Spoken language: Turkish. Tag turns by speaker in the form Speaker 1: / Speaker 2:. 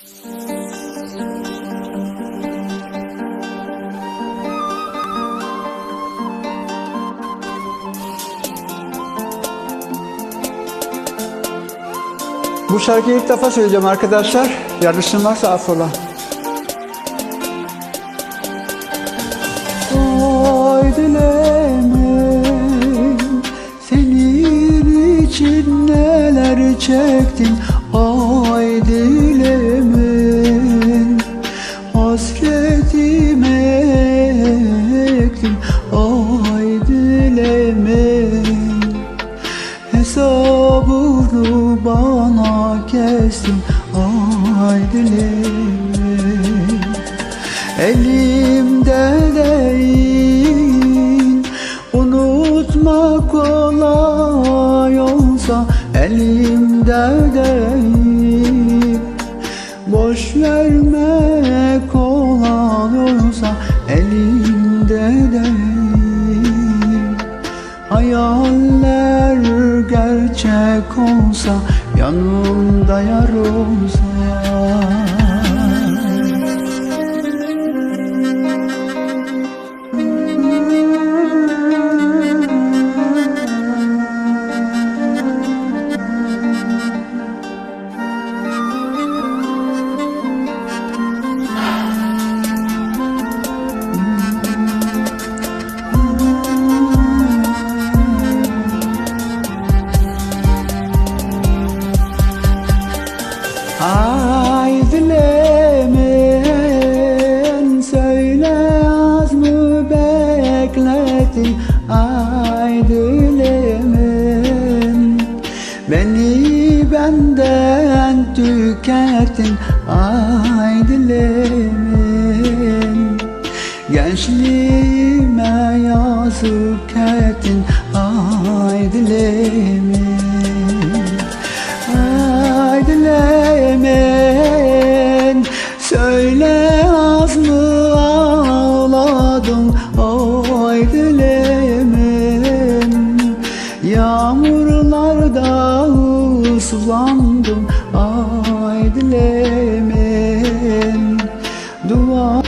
Speaker 1: Bu şarkıyı ilk defa söyleyeceğim arkadaşlar. Yarışın varsa affola. Ay dilemeyin Senin için neler çektim Hesabını bana kestin Ay dilemeyin Elimde değil. Unutmak kolay olsa Elimde değil. Boş vermek kolay olsa Elimde gerçek olsa Yanımda yar olsa beklettin Ay dilemeyen Beni benden tükettin Ay dilemeyen Gençliğime yazık ettin Oh, oy dilemem Yağmurlarda uslandım ay dilemem Dua